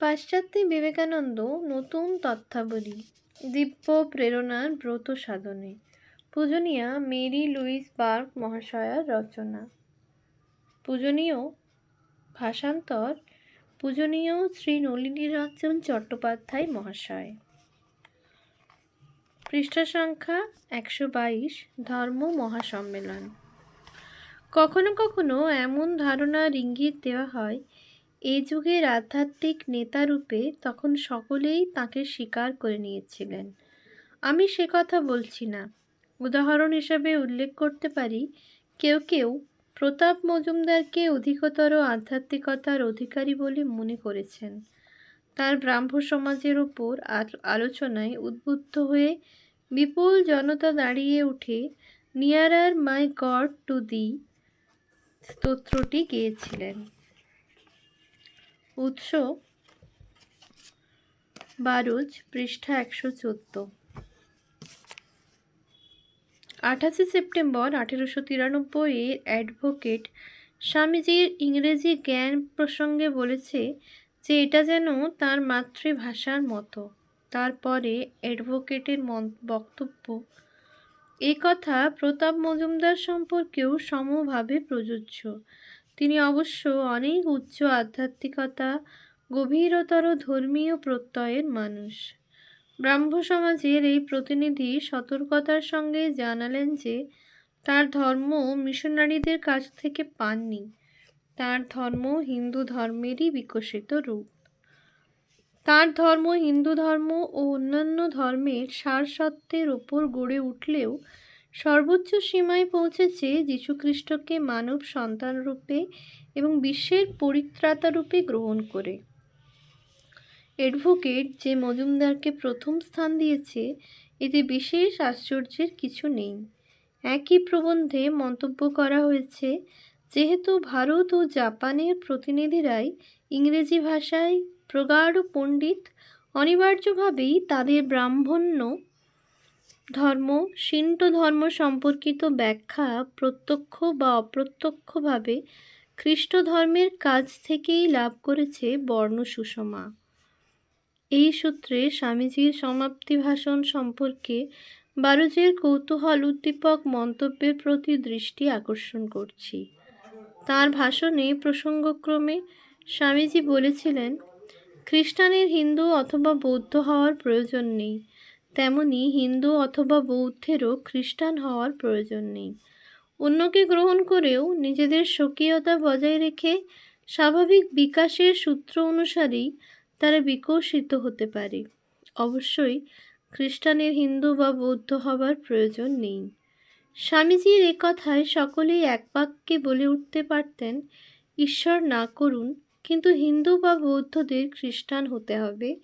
পাশ্চাত্যে বিবেকানন্দ নতুন তথ্যাবলী দিব্য প্রেরণার ব্রত সাধনে। পূজনীয়া মেরি লুইস বার্গ মহাশয়ার রচনা। পূজনীয় ভাষান্তর, পূজনীয় শ্রী নলিনীরঞ্জন চট্টোপাধ্যায় মহাশয়। পৃষ্ঠা সংখ্যা একশো বাইশ, ধর্ম মহাসম্মেলন। কখনো কখনো এমন ধারণার ইঙ্গিত দেওয়া হয় এ যুগের আধ্যাত্মিক নেতারূপে তখন সকলেই তাকে স্বীকার করে নিয়েছিলেন। আমি সে কথা বলছি না। উদাহরণ হিসাবে উল্লেখ করতে পারি, কেউ কেউ প্রতাপ মজুমদারকে অধিকতর আধ্যাত্মিকতার অধিকারী বলে মনে করেছেন। তার ব্রাহ্ম সমাজের ওপর আলোচনায় উদ্বুদ্ধ হয়ে বিপুল জনতা দাঁড়িয়ে উঠে নিয়ারার মাই গড টু দি স্তোত্রটি গেয়েছিলেন। উৎস বারুজ পৃষ্ঠা একশো চোদ্দ। আঠাশে সেপ্টেম্বর আঠেরোশো তিরানব্বই অ্যাডভোকেট স্বামীজির ইংরেজি জ্ঞান প্রসঙ্গে বলেছে যে এটা যেন তার মাতৃভাষার মতো। তারপরে অ্যাডভোকেটের বক্তব্য, এ কথা প্রতাপ মজুমদার সম্পর্কেও সমভাবে প্রযোজ্য। তিনি অবশ্য অনেক উচ্চ আধ্যাত্মিকতা, গভীরতর ধর্মীয় প্রত্যয়ের মানুষ। ব্রাহ্ম সমাজের এই প্রতিনিধি সতর্কতার সঙ্গে জানালেন যে, তার ধর্ম মিশনারিদের কাছ থেকে পাননি। তার ধর্ম হিন্দু ধর্মেরই বিকশিত রূপ। তার ধর্ম হিন্দু ধর্ম ও অন্যান্য ধর্মের সারসত্ত্বের ওপর গড়ে উঠলেও সর্বোচ্চ সীমায় পৌঁছেছে যীশুখ্রিস্টকে মানব সন্তান রূপে এবং বিশ্বের পরিত্রাতা রূপে গ্রহণ করে। অ্যাডভোকেট যে মজুমদারকে প্রথম স্থান দিয়েছে, এতে বিশেষ আশ্চর্যের কিছু নেই। একই প্রবন্ধে মন্তব্য করা হয়েছে, যেহেতু ভারত ও জাপানের প্রতিনিধিরাই ইংরেজি ভাষায় প্রগাঢ় পণ্ডিত, অনিবার্যভাবেই তাদের ব্রাহ্মণ্য ধর্ম শিন্টো ধর্ম সম্পর্কিত ব্যাখ্যা প্রত্যক্ষ বা অপ্রত্যক্ষভাবে খ্রিস্ট ধর্মের কাজ থেকেই লাভ করেছে বর্ণ সুষমা। এই সূত্রে স্বামীজির সমাপ্তি ভাষণ সম্পর্কে বারুজের কৌতূহল উদ্দীপক মন্তব্যের প্রতি দৃষ্টি আকর্ষণ করছি। তার ভাষণে প্রসঙ্গক্রমে স্বামীজি বলেছিলেন, খ্রিস্টানের হিন্দু অথবা বৌদ্ধ হওয়ার প্রয়োজন নেই। তেমনি হিন্দু অথবা বৌদ্ধেরও খ্রিস্টান হওয়ার প্রয়োজন নেই। অন্যকে গ্রহণ করেও নিজেদের স্বকীয়তা বজায় রেখে স্বাভাবিক বিকাশের সূত্র অনুসারেই তারা বিকশিত হতে পারে। অবশ্যই খ্রিস্টানের হিন্দু বা বৌদ্ধ হবার প্রয়োজন নেই। স্বামীজির এ কথায় সকলেই এক বাক্যে বলে উঠতে পারতেন, ঈশ্বর না করুন, কিন্তু হিন্দু বা বৌদ্ধদের খ্রিস্টান হতে হবে।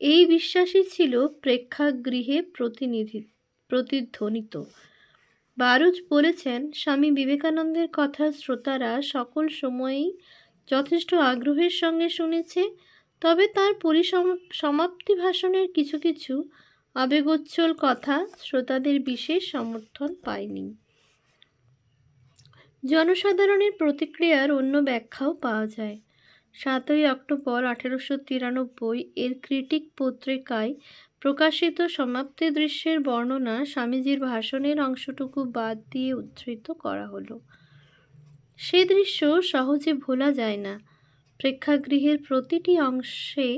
এই বিশ্বাসই ছিল প্রেক্ষাগৃহে প্রতিনিধি, প্রতিধ্বনিত। বারুজ বলেছেন, স্বামী বিবেকানন্দের কথা শ্রোতারা সকল সময়েই যথেষ্ট আগ্রহের সঙ্গে শুনেছে, তবে তার পরিসম, সমাপ্তি ভাষণের কিছু কিছু আবেগোচ্ছল কথা শ্রোতাদের বিশেষ সমর্থন পায়নি। জনসাধারণের প্রতিক্রিয়ার অন্য ব্যাখ্যাও পাওয়া যায়। সাতই অক্টোবর আঠেরোশো তিরানব্বই এর ক্রিটিক পত্রিকায় প্রকাশিত সমাপ্তি দৃশ্যের বর্ণনা স্বামীজির ভাষণের অংশটুকু বাদ দিয়ে উদ্ধৃত করা হলো। সে দৃশ্য সহজে ভোলা যায় না। প্রেক্ষাগৃহের প্রতিটি অংশে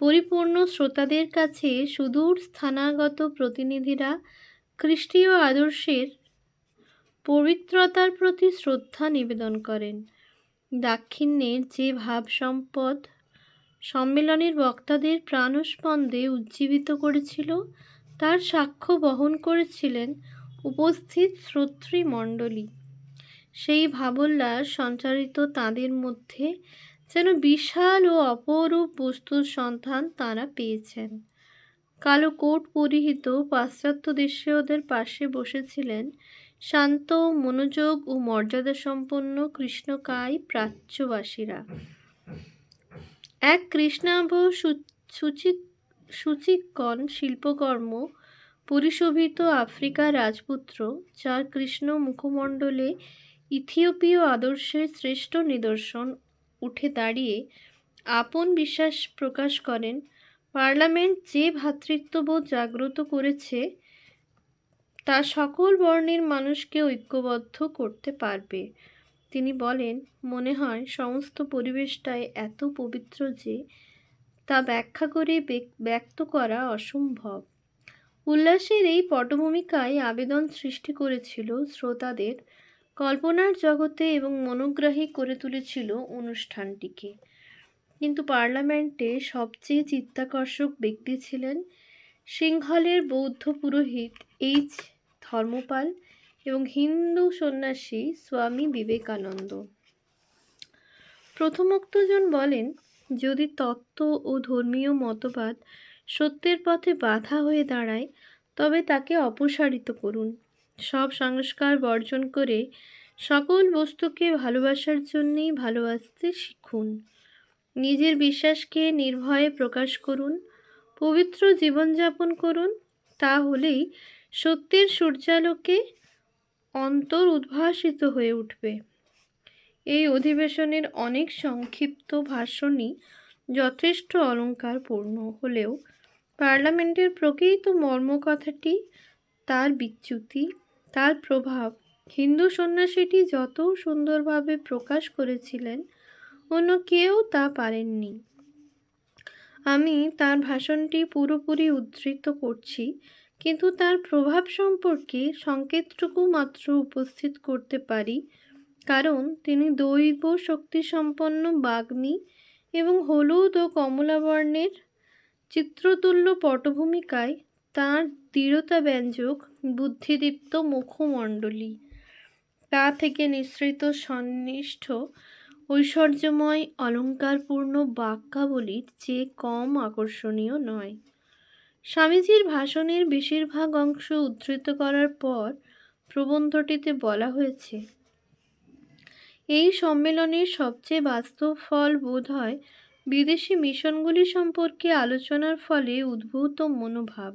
পরিপূর্ণ শ্রোতাদের কাছে সুদূর স্থানাগত প্রতিনিধিরা খ্রিস্টীয় আদর্শের পবিত্রতার প্রতি শ্রদ্ধা নিবেদন করেন। দাক্ষিণ্যের যে ভাব সম্পদ সম্মেলনের বক্তাদের প্রাণস্পন্দে উজ্জীবিত করেছিল, তার সাক্ষ্য বহন করেছিলেন উপস্থিত শ্রোতৃমণ্ডলী। সেই ভাবোল্লাস সঞ্চারিত তাদের মধ্যে যেন বিশাল ও অপরূপ বস্তুর সন্ধান তাঁরা পেয়েছেন। কালো কোট পরিহিত পাশ্চাত্য দেশীয়দের পাশে বসেছিলেন শান্ত, মনোযোগ ও মর্যাদা সম্পন্ন কৃষ্ণকায় প্রাচ্যবাসীরা। এক কৃষ্ণাভ সূচি সূচিকণ শিল্পকর্ম পরিশোভিত আফ্রিকার রাজপুত্র, যার কৃষ্ণ মুখমণ্ডলে ইথিওপীয় আদর্শের শ্রেষ্ঠ নিদর্শন উঠে দাঁড়িয়ে আপন বিশ্বাস প্রকাশ করেন। পার্লামেন্ট যে ভ্রাতৃত্ববোধ জাগ্রত করেছে তা সকল বর্ণের মানুষকে ঐক্যবদ্ধ করতে পারবে। তিনি বলেন, মনে হয় সমস্ত পরিবেশটাই এত পবিত্র যে তা ব্যাখ্যা করে ব্যক্ত করা অসম্ভব। উল্লাসের এই পটভূমিকায় আবেদন সৃষ্টি করেছিল শ্রোতাদের, কল্পনার জগতে এবং মনোগ্রাহী করে তুলেছিল অনুষ্ঠানটিকে। কিন্তু পার্লামেন্টে সবচেয়ে চিত্তাকর্ষক ব্যক্তি ছিলেন সিংহলের বৌদ্ধ পুরোহিত এইচ ধর্মপাল এবং হিন্দু সন্ন্যাসী স্বামী বিবেকানন্দ। প্রথমোক্তজন বলেন, যদি তত্ত্ব ও ধর্মীয় মতবাদ সত্যের পথে বাধা হয়ে দাঁড়ায়, তবে তাকে অপসারিত করুন। সব সংস্কার বর্জন করে সকল বস্তুকে ভালোবাসার জন্যেই ভালোবাসতে শিখুন। নিজের বিশ্বাসকে নির্ভয়ে প্রকাশ করুন। পবিত্র জীবনযাপন করুন। তাহলেই সত্যের সূর্যালোকে অন্তর উদ্ভাসিত হয়ে উঠবে। এই অধিবেশনের অনেক সংক্ষিপ্ত ভাষণই যথেষ্ট অলঙ্কারপূর্ণ হলেও পার্লামেন্টের প্রকৃত মর্মকথাটি, তার বিচ্যুতি, তার প্রভাব হিন্দু সন্ন্যাসীটি যত সুন্দরভাবে প্রকাশ করেছিলেন, অন্য কেউ তা পারেননি। আমি তার ভাষণটি পুরোপুরি উদ্ধৃত করছি কিন্তু তার প্রভাব সম্পর্কে সংকেতটুকু মাত্র উপস্থিত করতে পারি, কারণ তিনি দৈব শক্তিসম্পন্ন বাগ্মী এবং হলুদ ও কমলা বর্ণের চিত্রতুল্য পটভূমিকায় তাঁর দৃঢ়তা ব্যঞ্জক বুদ্ধিদীপ্ত মুখমণ্ডলী। তা থেকে নিঃসৃত সন্নিষ্ঠ, ঐশ্বর্যময়, অলঙ্কারপূর্ণ বাক্যাবলীর চেয়ে কম আকর্ষণীয় নয়। স্বামীজির ভাষণের বেশিরভাগ অংশ উদ্ধৃত করার পর প্রবন্ধটিতে বলা হয়েছে, এই সম্মেলনের সবচেয়ে বাস্তব ফল বোধ হয় বিদেশি মিশনগুলি সম্পর্কে আলোচনার ফলে উদ্ভূত মনোভাব।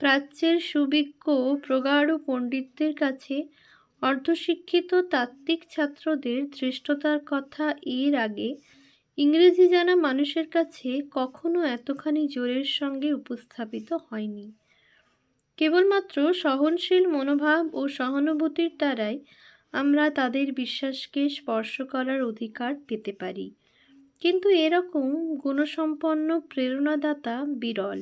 প্রাচ্যের সুবিজ্ঞ প্রগাঢ় পণ্ডিতদের কাছে অর্ধশিক্ষিত তাত্ত্বিক ছাত্রদের ধৃষ্টতার কথা এর আগে ইংরেজি জানা মানুষের কাছে কখনো এতখানি জোরের সঙ্গে উপস্থাপিত হয়নি। কেবলমাত্র সহনশীল মনোভাব ও সহানুভূতির দ্বারাই আমরা তাদের বিশ্বাসকে স্পর্শ করার অধিকার পেতে পারি। কিন্তু এরকম গুণসম্পন্ন প্রেরণাদাতা বিরল।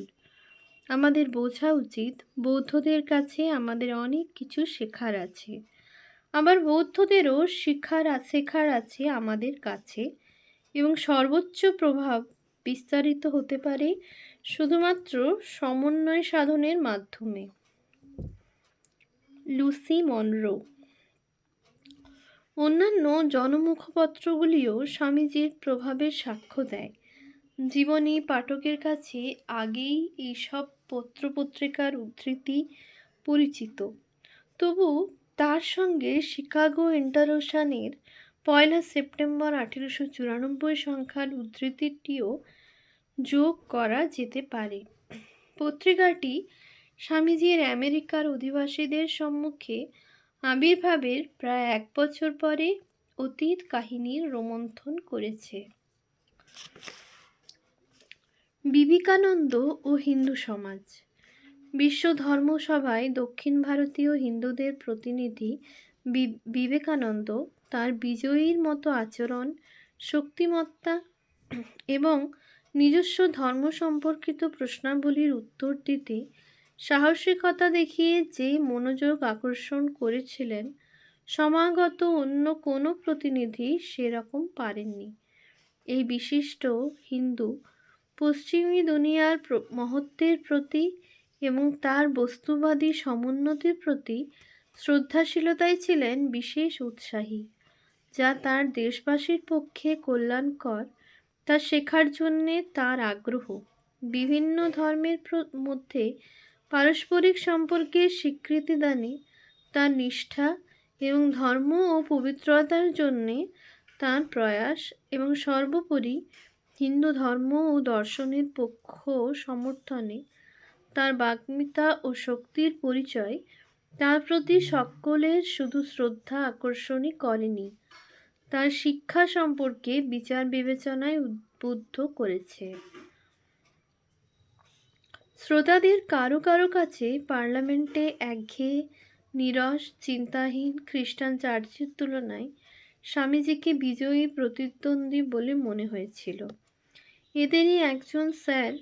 আমাদের বোঝা উচিত বৌদ্ধদের কাছে আমাদের অনেক কিছু শেখার আছে। আবার বৌদ্ধদেরও শিক্ষার শেখার আছে আমাদের কাছে। এবং সর্বোচ্চ প্রভাব বিস্তারিত হতে পারে শুধুমাত্র সমন্বয় সাধনের মাধ্যমে। Lucy Monroe. অন্যান্য জনমুখপত্রগুলিও স্বামীজির প্রভাবের সাক্ষ্য দেয়। জীবনী, পাঠকের কাছে আগেই এইসব পত্রপত্রিকার উদ্ধৃতি পরিচিত। তবু তার সঙ্গে শিকাগো ইন্টারোশানের পয়লা সেপ্টেম্বর আঠেরোশো চুরানব্বই সংখ্যার উদ্ধৃতিটিও যোগ করা যেতে পারে। পত্রিকাটি স্বামীজির আমেরিকার অধিবাসীদের সম্মুখে আবির্ভাবের প্রায় এক বছর পরে অতীত কাহিনীর রোমন্থন করেছে। বিবেকানন্দ ও হিন্দু সমাজ। বিশ্ব ধর্মসভায় দক্ষিণ ভারতীয় হিন্দুদের প্রতিনিধি বিবেকানন্দ তার বিজয়ীর মতো আচরণ, শক্তিমত্তা এবং নিজস্ব ধর্ম সম্পর্কিত প্রশ্নাবলীর উত্তর দিতে, সাহসিকতা দেখিয়ে যে মনোযোগ আকর্ষণ করেছিলেন, সমাগত অন্য কোনো প্রতিনিধি সেরকম পারেননি। এই বিশিষ্ট হিন্দু পশ্চিমী দুনিয়ার মহত্বের প্রতি এবং তার বস্তুবাদী সমুন্নতির প্রতি শ্রদ্ধাশীলতায় ছিলেন বিশেষ উৎসাহী। যা তার দেশবাসীর পক্ষে কল্যাণকর, তা শেখার জন্যে তার আগ্রহ। বিভিন্ন ধর্মের মধ্যে পারস্পরিক সম্পর্কে স্বীকৃতি দানে তার নিষ্ঠা এবং ধর্ম ও পবিত্রতার জন্যে তার প্রয়াস এবং সর্বোপরি হিন্দু ধর্ম ও দর্শনের পক্ষ সমর্থনে তার বাগ্মিতা ও শক্তির পরিচয় তার প্রতি সকলের শুধু শ্রদ্ধা আকর্ষণই করেনি। তার শিক্ষা সম্পর্কে বিচার বিবেচনায় উদ্বুদ্ধ করেছে। শ্রোতাদের কারও কারও কাছে পার্লামেন্টে একঘেয়ে নিরস, চিন্তাহীন, খ্রিস্টান চার্চের তুলনায় স্বামীজিকে বিজয়ী, প্রতিদ্বন্দ্বী বলে মনে হয়েছিল। এদেরই একজন স্যার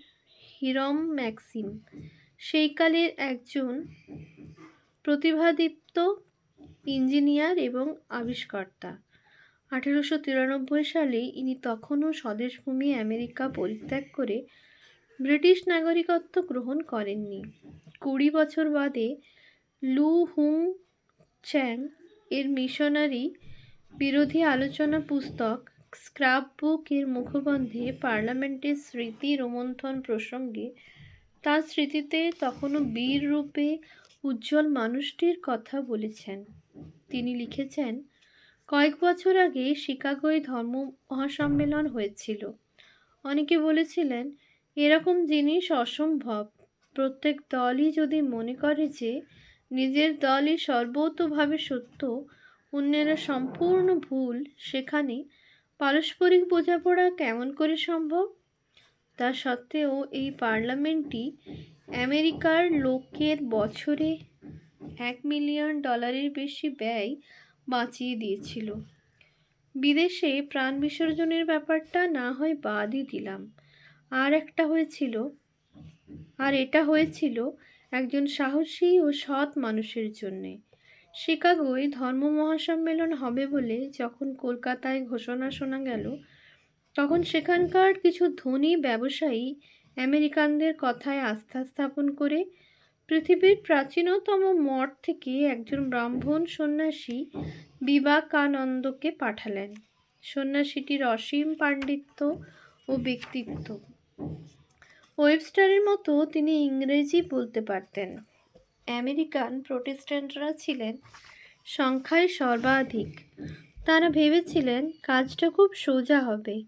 হিরম ম্যাক্সিম। সেইকালের একজন প্রতিভাদীপ্ত ইঞ্জিনিয়ার এবং আবিষ্কর্তা। আঠেরোশো তিরানব্বই সালে ইনি তখনও স্বদেশভূমি আমেরিকা পরিত্যাগ করে ব্রিটিশ নাগরিকত্ব গ্রহণ করেননি। কুড়ি বছর বাদে লু হুং চ্যাং এর মিশনারি বিরোধী আলোচনা পুস্তক স্ক্রাপ বুক এর মুখবন্ধে পার্লামেন্টের স্মৃতি রোমন্থন প্রসঙ্গে তার স্মৃতিতে তখনও বীর রূপে উজ্জ্বল মানুষটির কথা বলেছেন। তিনি লিখেছেন, কয়েক বছর আগে শিকাগোয় ধর্ম মহাসম্মেলন হয়েছিল। অনেকে বলেছিলেন, এরকম জিনিস অসম্ভব। প্রত্যেক দলই যদি মনে করে যে নিজের দলই সর্বতোভাবে সত্য, অন্যেরা সম্পূর্ণ ভুল, সেখানে পারস্পরিক বোঝাপড়া কেমন করে সম্ভব? তা সত্ত্বেও এই পার্লামেন্টটি আমেরিকার লোকের বছরে এক মিলিয়ন ডলারের বেশি ব্যয় বাঁচিয়ে দিয়েছিল। বিদেশে প্রাণ বিসর্জনের ব্যাপারটা না হয় বাদই দিলাম। আর একটা হয়েছিল, আর এটা হয়েছিল একজন সাহসী ও সৎ মানুষের জন্যে। শিকাগোয় ধর্ম মহাসম্মেলন হবে বলে যখন কলকাতায় ঘোষণা শোনা গেল, তখন সেখানকার কিছু ধনী ব্যবসায়ী আমেরিকানদের কথায় আস্থা স্থাপন করে পৃথিবীর প্রাচীনতম মঠ থেকে একজন ব্রাহ্মণ সন্ন্যাসী বিবেকানন্দকে পাঠালেন। সন্ন্যাসীটির অসীম পাণ্ডিত্য ও ব্যক্তিত্ব। ওয়েবস্টারের মতো তিনি ইংরেজি বলতে পারতেন। আমেরিকান প্রোটেস্ট্যান্টরা ছিলেন সংখ্যায় সর্বাধিক। তারা ভেবেছিলেন, কাজটা খুব সোজা হবে।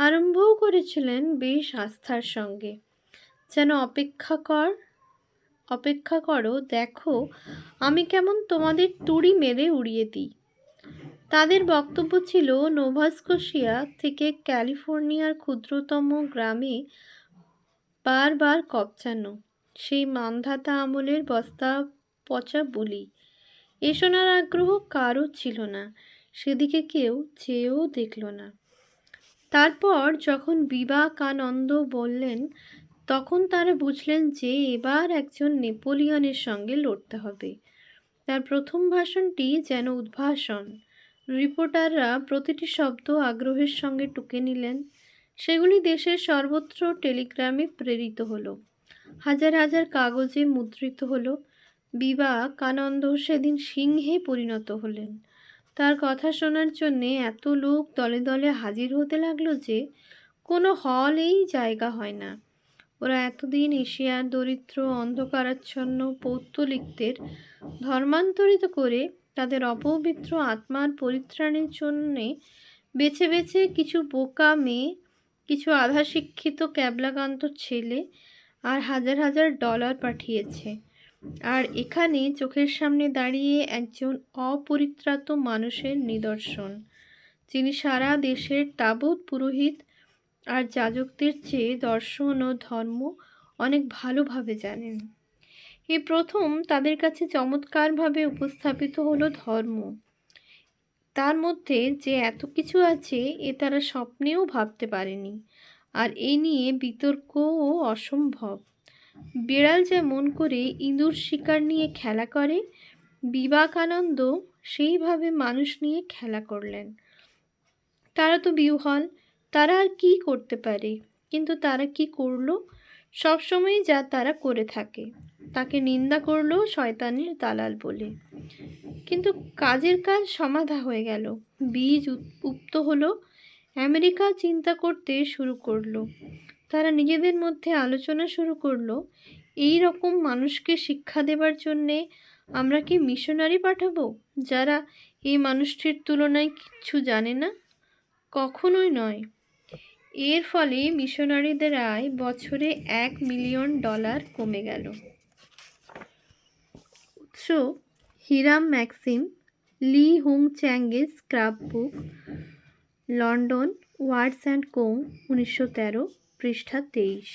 আরম্ভও করেছিলেন বেশ আস্থার সঙ্গে। যেন অপেক্ষা কর, অপেক্ষা করো, দেখো আমি কেমন তোমাদের তুড়ি মেরে উড়িয়ে দিই। তাদের বক্তব্য ছিল, নোভাস্কোশিয়া থেকে ক্যালিফোর্নিয়ার ক্ষুদ্রতম গ্রামে বারবার কপচানো সেই মান্ধাতা আমলের বস্তা পচা বুলি। এ শোনার আগ্রহ কারও ছিল না, সেদিকে কেউ চেয়েও দেখল না। তারপর যখন বিবেকানন্দ বললেন, তখন তারা বুঝলেন যে এবার একজন নেপোলিয়নের সঙ্গে লড়তে হবে। তার প্রথম ভাষণটি যেন উদ্ভাসন রিপোর্টাররা প্রতিটি শব্দ আগ্রহের সঙ্গে টুকে নিলেন। সেগুলি দেশের সর্বত্র টেলিগ্রামে প্রেরিত হলো। হাজার হাজার কাগজে মুদ্রিত হলো। বিবেকানন্দ সেদিন সিংহে পরিণত হলেন। তার কথা শোনার জন্যে এত লোক দলে দলে হাজির হতে লাগল যে কোনো হলেই জায়গা হয় না। ওরা এতদিন এশিয়ার দরিদ্র, অন্ধকারাচ্ছন্ন পৌত্তলিকদের ধর্মান্তরিত করে তাদের অপবিত্র আত্মার পরিত্রাণের জন্যে বেছে বেছে কিছু বোকা মেয়ে, কিছু আধা শিক্ষিত ক্যাবলাকান্ত ছেলে আর হাজার হাজার ডলার পাঠিয়েছে। আর এখানে চোখের সামনে দাঁড়িয়ে একজন অপরিত্রাত মানুষের নিদর্শন, যিনি সারা দেশের তাবৎ পুরোহিত আর যাজকদের চেয়ে দর্শন ও ধর্ম অনেক ভালোভাবে জানেন। এ প্রথম তাদের কাছে চমৎকারভাবে উপস্থাপিত হলো ধর্ম। তার মধ্যে যে এত কিছু আছে, এ তারা স্বপ্নেও ভাবতে পারেনি। আর এ নিয়ে বিতর্কও অসম্ভব। বিড়াল যেমন করে ইঁদুর শিকার নিয়ে খেলা করে, বিবেকানন্দ সেইভাবে মানুষ নিয়ে খেলা করলেন। তারা তো বিহ্বল, তারা আর কী করতে পারে? কিন্তু তারা কি করল? সবসময় যা তারা করে থাকে। তাকে নিন্দা করল শয়তানের দালাল বলে। কিন্তু কাজের কাজ সমাধা হয়ে গেল। বীজ উপ্ত হলো। আমেরিকা চিন্তা করতে শুরু করল। তারা নিজেদের মধ্যে আলোচনা শুরু করল, এই রকম মানুষকে শিক্ষা দেবার জন্যে আমরা কি মিশনারি পাঠাবো? যারা এই মানুষটির তুলনায় কিচ্ছু জানে না? কখনোই নয়। এর ফলে মিশনারিদের আয় বছরে এক মিলিয়ন ডলার কমে গেল। উৎস, Hiram Maxim Li Hung চ্যাঙ্গের scrapbook London Watts and Co, উনিশশো তেরো। পৃষ্ঠা তেইশ।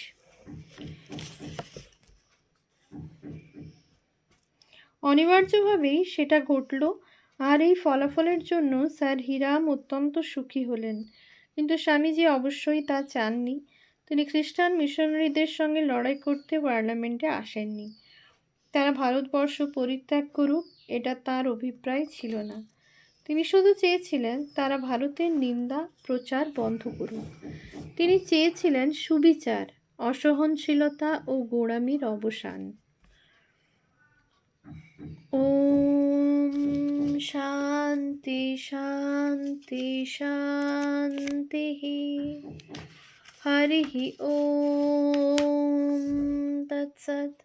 অনিবার্যভাবেই সেটা ঘটল আর এই ফলাফলের জন্য স্যার হিরাম অত্যন্ত সুখী হলেন। কিন্তু স্বামীজি অবশ্যই তা চাননি। তিনি খ্রিস্টান মিশনারিদের সঙ্গে লড়াই করতে পার্লামেন্টে আসেননি। তারা ভারতবর্ষ পরিত্যাগ করুক, এটা তার অভিপ্রায় ছিল না। তিনি শুধু চেয়েছিলেন তারা ভারতের নিন্দা প্রচার বন্ধ করুন। তিনি চেয়েছিলেন সুবিচার, অসহনশীলতা ও গোড়ামির অবসান। ওম শান্তি শান্তি শান্তি হরি ওম তৎসৎ।